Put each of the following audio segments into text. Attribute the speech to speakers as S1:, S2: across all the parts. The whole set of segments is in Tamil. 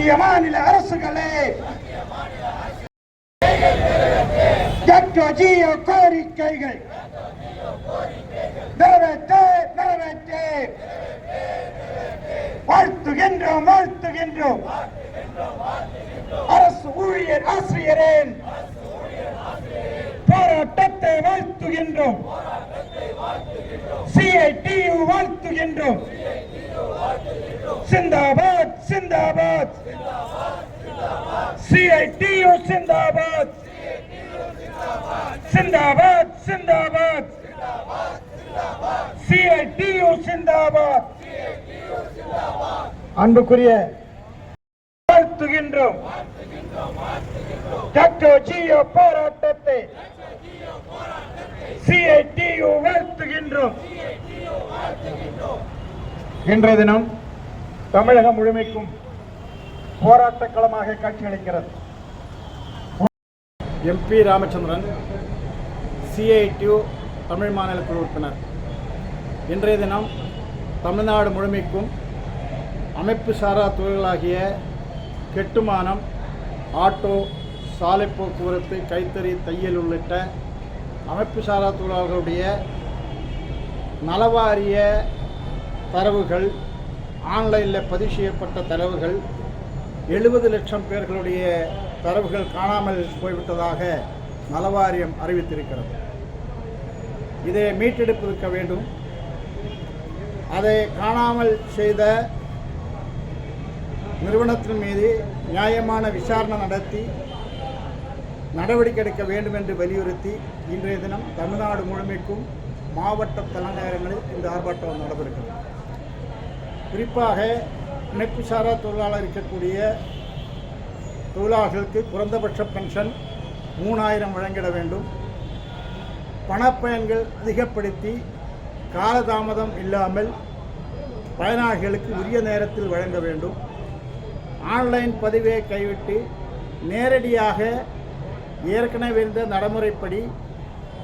S1: மத்திய மாநில அரசுகளே. ஜக்டோ ஜியோ கோரிக்கைகள். நிறைவேற்றே நிறைவேற்றே. வாழ்த்துகின்றோம் வாழ்த்துகின்றோம். அரசு ஊழியர் ஆசிரியரேன். போராட்டத்தை வாழ்த்துகின்றோம். சிஐடியு வாழ்த்துகின்றோம். சிந்தாபாத் சிந்தாபாத். சிஐடியு சிந்தாபாத். சிந்தாபாத் சிந்தாபாத். சிஐடியு சிந்தாபாத். அன்புக்குரிய வாழ்த்துகின்றோம். டாக்டர் ஜியோ போராட்டத்தை சிஐடியு வாழ்த்துகின்றோம். இன்றைய தினம் தமிழகம் முழுமைக்கும் போராட்ட களமாக காட்சியளிக்கிறது.
S2: எம்பி ராமச்சந்திரன் சிஐடியு தமிழ் மாநில குழு உறுப்பினர். இன்றைய தினம் தமிழ்நாடு முழுமைக்கும் அமைப்பு சாரா தொழில்களாகிய கெட்டுமானம் ஆட்டோ சாலை போக்குவரத்து கைத்தறி தையல் உள்ளிட்ட அமைப்பு சாரா தொழிலாளர்களுடைய நலவாரிய தரவுகள் ஆன்லைனில் பதிவு செய்யப்பட்ட தரவுகள் எழுபது லட்சம் பேர்களுடைய தரவுகள் காணாமல் போய்விட்டதாக நலவாரியம் அறிவித்திருக்கிறது. இதை மீட்டெடுப்பிருக்க வேண்டும். அதை காணாமல் செய்த நிறுவனத்தின் மீது நியாயமான விசாரணை நடத்தி நடவடிக்கை எடுக்க வேண்டும் என்று வலியுறுத்தி இன்றைய தினம் தமிழ்நாடு முழுமைக்கும் மாவட்ட தலைநகரங்களில் இந்த ஆர்ப்பாட்டம் நடந்திருக்கிறது குறிப்பாக இணைப்புசாரா தொழிலாளர் இருக்கக்கூடிய தொழிலாளர்களுக்கு குறைந்தபட்ச பென்ஷன் மூணாயிரம் வழங்கிட வேண்டும். பணப்பயன்கள் அதிகப்படுத்தி காலதாமதம் இல்லாமல் பயனாளிகளுக்கு உரிய நேரத்தில் வழங்க வேண்டும். ஆன்லைன் பதிவை கைவிட்டு நேரடியாக ஏற்கனவே இருந்த நடைமுறைப்படி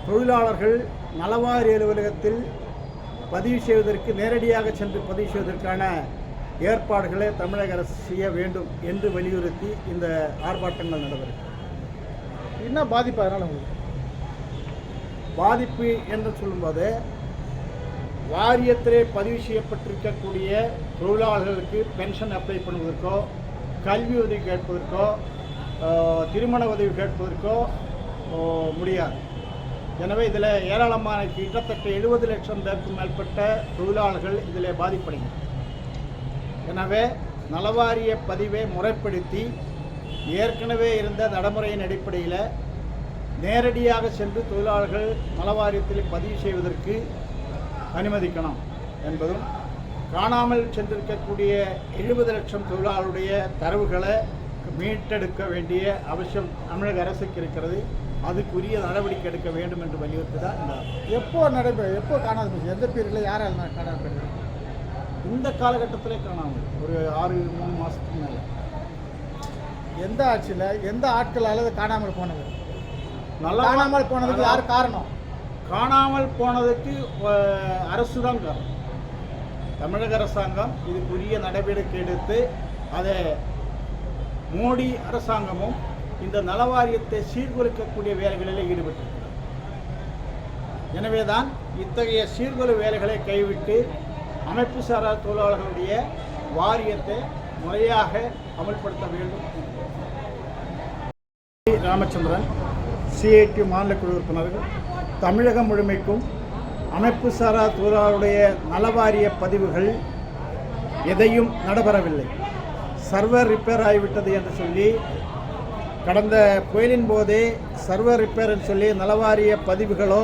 S2: தொழிலாளர்கள் நலவாரி அலுவலகத்தில் பதிவு செய்வதற்கு நேரடியாக சென்று பதிவு செய்வதற்கான ஏற்பாடுகளை தமிழக அரசு செய்ய வேண்டும் என்று வலியுறுத்தி இந்த ஆர்ப்பாட்டங்கள் நடைபெறுகிறது.
S3: என்ன பாதிப்பு அதனால் உங்களுக்கு?
S2: பாதிப்பு என்று சொல்லும்போது வாரியத்திலே பதிவு செய்யப்பட்டிருக்கக்கூடிய தொழிலாளர்களுக்கு பென்ஷன் அப்ளை பண்ணுவதற்கோ கல்வி உதவி கேட்பதற்கோ திருமண உதவி கேட்பதற்கோ முடியாது. எனவே இதில் ஏராளமான கிட்டத்தட்ட எழுபது லட்சம் பேருக்கும் மேற்பட்ட தொழிலாளர்கள் இதில் பாதிப்படைகிறார் எனவே நலவாரிய பதிவை முறைப்படுத்தி ஏற்கனவே இருந்த நடைமுறையின் அடிப்படையில் நேரடியாக சென்று தொழிலாளர்கள் நலவாரியத்தில் பதிவு செய்வதற்கு அனுமதிக்கணும் என்பதும் காணாமல் சென்றிருக்கக்கூடிய எழுபது லட்சம் தொழிலாளருடைய தரவுகளை மீட்டெடுக்க வேண்டிய அவசியம் தமிழக அரசுக்கு இருக்கிறது. அதுக்குரிய நடவடிக்கை எடுக்க வேண்டும் என்று வலியுறுத்தி தான் இந்த
S3: எப்போ நடைபெற எப்போ காணாது போச்சு? எந்த பீரியடில் யார் யார் காணாமல்
S2: இந்த காலகட்டத்திலே காணாமல் ஒரு ஆறு மூணு மாதத்துக்கு மேலே.
S3: எந்த ஆட்சியில் எந்த ஆட்களால் அது காணாமல் போனது?
S2: நல்லா
S3: காணாமல் போனதுக்கு யார் காரணம்?
S2: காணாமல் போனதுக்கு அரசு தான் காரணம். தமிழக அரசாங்கம் இதுக்குரிய நடவடிக்கை எடுத்து அதை மோடி அரசாங்கமும் இந்த நலவாரியத்தை சீர்குலைக்கக்கூடிய வேலைகளில் ஈடுபட்டிருக்கிறது எனவேதான் இத்தகைய சீர்குலை வேலைகளை கைவிட்டு அமைப்பு சாரா தொழிலாளர்களுடைய வாரியத்தை முறையாக அமல்படுத்த வேண்டும். ராமச்சந்திரன் சிஐடி மாநில குழு உறுப்பினர்கள் தமிழகம் முழுமைக்கும் அமைப்பு சாரா தொழிலாளருடைய நலவாரிய பதிவுகள் எதையும் நடைபெறவில்லை. சர்வர் ரிப்பேர் ஆகிவிட்டது என்று சொல்லி கடந்த புயலின் போதே சர்வர் ரிப்பேர்னு சொல்லி நலவாரிய பதிவுகளோ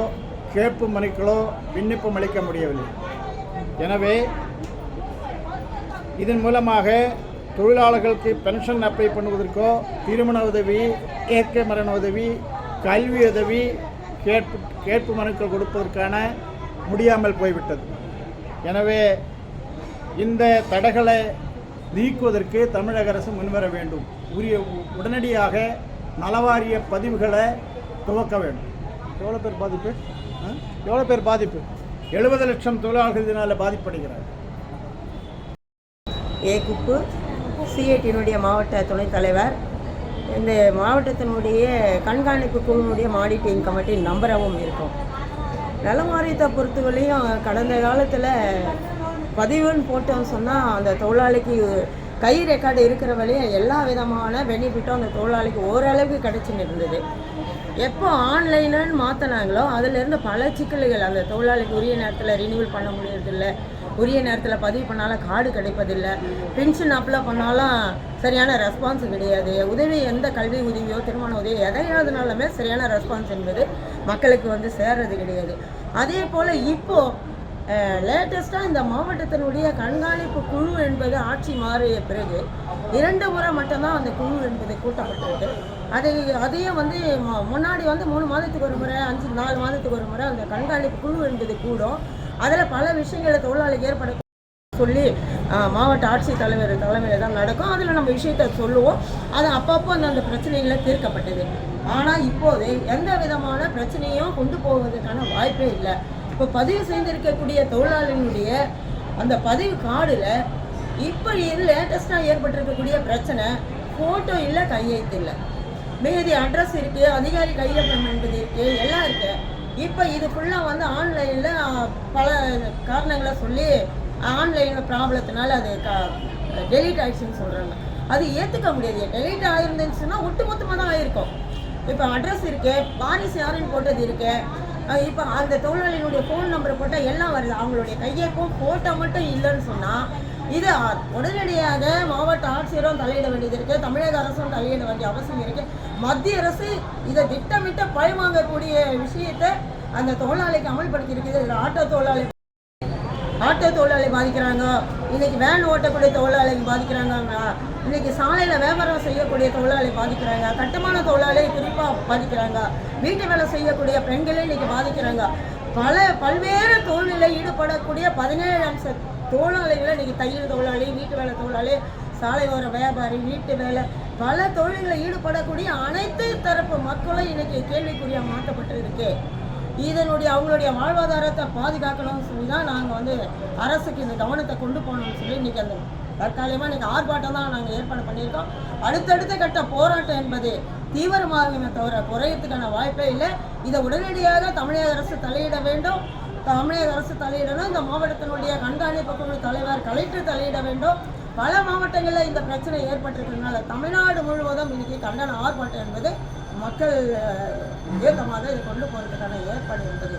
S2: கேட்பு மனுக்களோ விண்ணப்பம் அளிக்க முடியவில்லை. எனவே இதன் மூலமாக தொழிலாளர்களுக்கு பென்ஷன் அப்ளை பண்ணுவதற்கோ திருமண உதவி இயற்கை மரண உதவி கல்வி உதவி கேட்பு கேட்பு மனுக்கள் கொடுப்பதற்கான முடியாமல் போய்விட்டது. எனவே இந்த தடைகளை நீக்குவதற்கு தமிழக அரசு முன்வர வேண்டும். உரிய உடனடியாக நலவாரிய பதிவுகளை துவக்க வேண்டும்.
S3: எவ்வளோ பேர் பாதிப்பு? எவ்வளோ பேர் பாதிப்பு?
S2: எழுபது லட்சம் தொழிலாளர்கள் இதனால் பாதிப்படைகிறார்
S4: ஏ குப்பு சிஐடியினுடைய மாவட்ட துணைத் தலைவர். இந்த மாவட்டத்தினுடைய கண்காணிப்பு குழுவினுடைய மானிட்டரிங் கமிட்டி நம்பராகவும் இருக்கும். நலமாரியத்தை பொறுத்தவரையும் கடந்த காலத்தில் பதிவுன்னு போட்டோம் சொன்னால் அந்த தொழிலாளிக்கு கை ரெக்கார்டு இருக்கிற வழியே எல்லா விதமான பெனிஃபிட்டும் அந்த தொழிலாளிக்கு ஓரளவுக்கு கிடைச்சின்னு இருந்தது. எப்போ ஆன்லைனுன்னு மாற்றினாங்களோ அதுலேருந்து பல சிக்கல்கள் அந்த தொழிலாளிக்கு உரிய நேரத்தில் ரினியூவல் பண்ண முடியறதில்ல. உரிய நேரத்தில் பதிவு பண்ணாலும் கார்டு கிடைப்பதில்லை. பென்ஷன் அப்ளை பண்ணாலும் சரியான ரெஸ்பான்ஸ் கிடையாது. உதவி எந்த கல்வி உதவியோ திருமண உதவி எதையாவதுனாலுமே சரியான ரெஸ்பான்ஸ் என்பது மக்களுக்கு வந்து சேர்றது கிடையாது. அதே போல் இப்போது லேட்டஸ்ட்டாக இந்த மாவட்டத்தினுடைய கண்காணிப்பு குழு என்பது ஆட்சி மாறிய பிறகு இரண்டு முறை மட்டும்தான் அந்த குழு என்பது கூட்டப்பட்டிருக்கு அதை அதையும் வந்து முன்னாடி வந்து மூணு மாதத்துக்கு ஒரு முறை அஞ்சு நாலு மாதத்துக்கு ஒரு முறை அந்த கண்காணிப்பு குழு என்பது கூடும். அதில் பல விஷயங்களை தொழிலாளிக்கு ஏற்பட சொல்லி மாவட்ட மாவட்ட ஆட்சித்தலைவர் தலைமையில் தான் நடக்கும். அதில் நம்ம விஷயத்தை சொல்லுவோம். அது அப்பப்போ அந்த அந்த பிரச்சனைகளை தீர்க்கப்பட்டது. ஆனால் இப்போது எந்த விதமான பிரச்சனையும் கொண்டு போவதற்கான வாய்ப்பே இல்லை. இப்போ பதிவு செய்திருக்கக்கூடிய தொழிலாளர்களுடைய அந்த பதிவு கார்டில் இப்போ இது லேட்டஸ்ட்டாக ஏற்பட்டிருக்கக்கூடிய பிரச்சனை ஃபோட்டோ இல்லை கையெழுத்து இல்லை. மீதி அட்ரஸ் இருக்குது அதிகாரி கையொப்பம் என்பது இருக்குது எல்லாம் இருக்குது இப்போ இது ஃபுல்லாக வந்து ஆன்லைனில் பல காரணங்களை சொல்லி ஆன்லைனில் ப்ராப்ளத்தினால அது க டெலீட் ஆயிடுச்சுன்னு சொல்கிறாங்க அது ஏற்றுக்க முடியாது. டெலீட் ஆயிருந்துச்சுன்னா ஒட்டுமொத்தமாக தான் ஆயிருக்கும். இப்போ அட்ரஸ் இருக்குது வாரிசு யாருன்னு போட்டது இருக்குது இப்போ அந்த தொழிலாளியினுடைய ஃபோன் நம்பரை போட்டால் எல்லாம் வருது. அவங்களுடைய கையேப்பும் ஃபோட்டோ மட்டும் இல்லைன்னு சொன்னால் இது உடனடியாக மாவட்ட ஆட்சியரும் தலையிட வேண்டியது இருக்குது தமிழக அரசும் தலையிட வேண்டிய அவசியம் இருக்குது மத்திய அரசு இதை திட்டமிட்ட பழிவாங்கக்கூடிய விஷயத்தை அந்த தொழிலாளிக்கு அமல்படுத்தி இருக்குது. இதில் ஆட்டோ தொழிலாளி ஆட்டோ தொழிலாளி பாதிக்கிறாங்க. இன்னைக்கு வேன் ஓட்டக்கூடிய தொழிலாளிகள் பாதிக்கிறாங்க இன்னைக்கு சாலையில் வியாபாரம் செய்யக்கூடிய தொழிலாளி பாதிக்கிறாங்க. கட்டுமான தொழிலாளி குறிப்பாக பாதிக்கிறாங்க. வீட்டு வேலை செய்யக்கூடிய பெண்களே இன்னைக்கு பாதிக்கிறாங்க. பல பல்வேறு தொழிலில் ஈடுபடக்கூடிய பதினேழு அம்ச தொழிலாளிகளை இன்னைக்கு தையல் தொழிலாளி வீட்டு வேலை தொழிலாளி சாலை ஓர வியாபாரி வீட்டு வேலை பல தொழில்களில் ஈடுபடக்கூடிய அனைத்து தரப்பு மக்களும் இன்னைக்கு கேள்விக்குறியாக மாற்றப்பட்டு இருக்கு இதனுடைய அவங்களுடைய வாழ்வாதாரத்தை பாதுகாக்கணும்னு சொல்லி தான் நாங்கள் வந்து அரசுக்கு இந்த கவனத்தை கொண்டு போகணும்னு சொல்லி இன்றைக்கி அந்த தற்காலிகமாக இன்றைக்கி ஆர்ப்பாட்டம் தான் நாங்கள் ஏற்பாடு பண்ணியிருக்கோம். அடுத்தடுத்த கட்ட போராட்டம் என்பது தீவிரமாகுமே தவிர குறையத்துக்கான வாய்ப்பே இல்லை. இதை உடனடியாக தமிழக அரசு தலையிட வேண்டும். தமிழக அரசு தலையிடணும். இந்த மாவட்டத்தினுடைய கண்காணிப்பு குழு தலைவர் கலெக்டர் தலையிட வேண்டும். பல மாவட்டங்களில் இந்த பிரச்சனை ஏற்பட்டிருக்கிறதுனால தமிழ்நாடு முழுவதும் இன்னைக்கு கண்டன ஆர்ப்பாட்டம் என்பது மக்கள் அஹ், இயக்கமாக இதை கொண்டு போகிறதுக்கான ஏற்பாடு இருந்தது